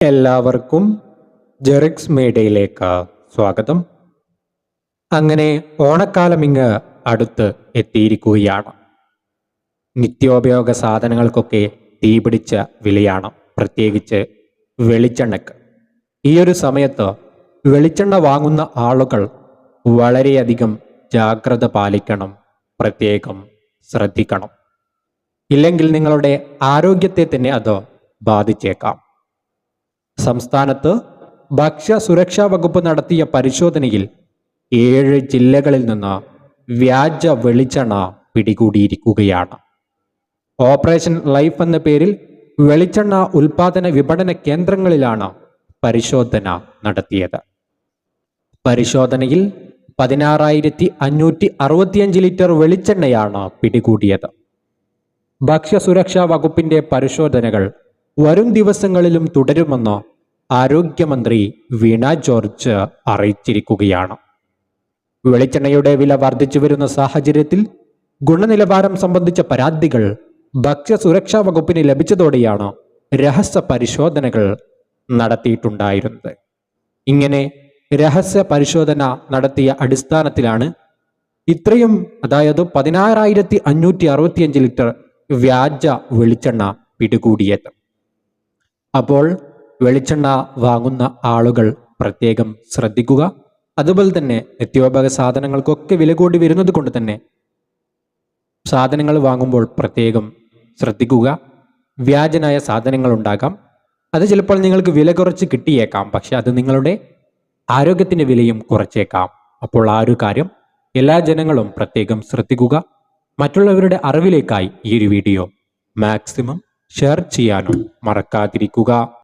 എല്ലാവർക്കും ജെറിക്സ് മീഡിയയിലേക്ക് സ്വാഗതം. അങ്ങനെ ഓണക്കാലം ഇങ്ങ് അടുത്ത് എത്തിയിരിക്കുകയാണ്. നിത്യോപയോഗ സാധനങ്ങൾക്കൊക്കെ തീപിടിച്ച വിലയാണ് പ്രത്യേകിച്ച് വെളിച്ചെണ്ണയ്ക്ക് ഈ ഒരു സമയത്ത് വെളിച്ചെണ്ണ വാങ്ങുന്ന ആളുകൾ വളരെയധികം ജാഗ്രത പാലിക്കണം പ്രത്യേകം ശ്രദ്ധിക്കണം. ഇല്ലെങ്കിൽ നിങ്ങളുടെ ആരോഗ്യത്തെ തന്നെ അത് ബാധിച്ചേക്കാം. സംസ്ഥാനത്ത് ഭക്ഷ്യ സുരക്ഷാ വകുപ്പ് നടത്തിയ പരിശോധനയിൽ ഏഴ് ജില്ലകളിൽ നിന്ന് വ്യാജ വെളിച്ചെണ്ണ പിടികൂടിയിരിക്കുകയാണ്. ഓപ്പറേഷൻ ലൈഫ് എന്ന പേരിൽ വെളിച്ചെണ്ണ ഉൽപാദന വിപണന കേന്ദ്രങ്ങളിലാണ് പരിശോധന നടത്തിയത്. പരിശോധനയിൽ പതിനാറായിരത്തി അഞ്ഞൂറ്റി അറുപത്തിയഞ്ച് ലിറ്റർ വെളിച്ചെണ്ണയാണ് പിടികൂടിയത്. ഭക്ഷ്യസുരക്ഷാ വകുപ്പിന്റെ പരിശോധനകൾ വരും ദിവസങ്ങളിലും തുടരുമെന്ന് ആരോഗ്യമന്ത്രി വീണ ജോർജ് അറിയിച്ചിരിക്കുകയാണ്. വെളിച്ചെണ്ണയുടെ വില വർദ്ധിച്ചു വരുന്ന സാഹചര്യത്തിൽ ഗുണനിലവാരം സംബന്ധിച്ച പരാതികൾ ഭക്ഷ്യസുരക്ഷാ വകുപ്പിന് ലഭിച്ചതോടെയാണ് രഹസ്യ പരിശോധനകൾ നടത്തിയിട്ടുണ്ടായിരുന്നത്. ഇങ്ങനെ രഹസ്യ പരിശോധന നടത്തിയ അടിസ്ഥാനത്തിലാണ് ഇത്രയും അതായത് പതിനാറായിരത്തി അഞ്ഞൂറ്റി അറുപത്തിയഞ്ച് ലിറ്റർ വ്യാജ വെളിച്ചെണ്ണ പിടികൂടിയത്. അപ്പോൾ വെളിച്ചെണ്ണ വാങ്ങുന്ന ആളുകൾ പ്രത്യേകം ശ്രദ്ധിക്കുക. അതുപോലെ തന്നെ നിത്യോപയോഗ സാധനങ്ങൾക്കൊക്കെ വില കൂടി വരുന്നത് കൊണ്ട് തന്നെ സാധനങ്ങൾ വാങ്ങുമ്പോൾ പ്രത്യേകം ശ്രദ്ധിക്കുക. വ്യാജനായ സാധനങ്ങൾ ഉണ്ടാകാം. അത് ചിലപ്പോൾ നിങ്ങൾക്ക് വില കുറച്ച് കിട്ടിയേക്കാം. പക്ഷെ അത് നിങ്ങളുടെ ആരോഗ്യത്തിന്റെ വിലയും കുറച്ചേക്കാം. അപ്പോൾ ആ ഒരു കാര്യം എല്ലാ ജനങ്ങളും പ്രത്യേകം ശ്രദ്ധിക്കുക. മറ്റുള്ളവരുടെ അറിവിലേക്കായി ഈ ഒരു വീഡിയോ മാക്സിമം ഷെയർ ചെയ്യാനും മറക്കാതിരിക്കുക.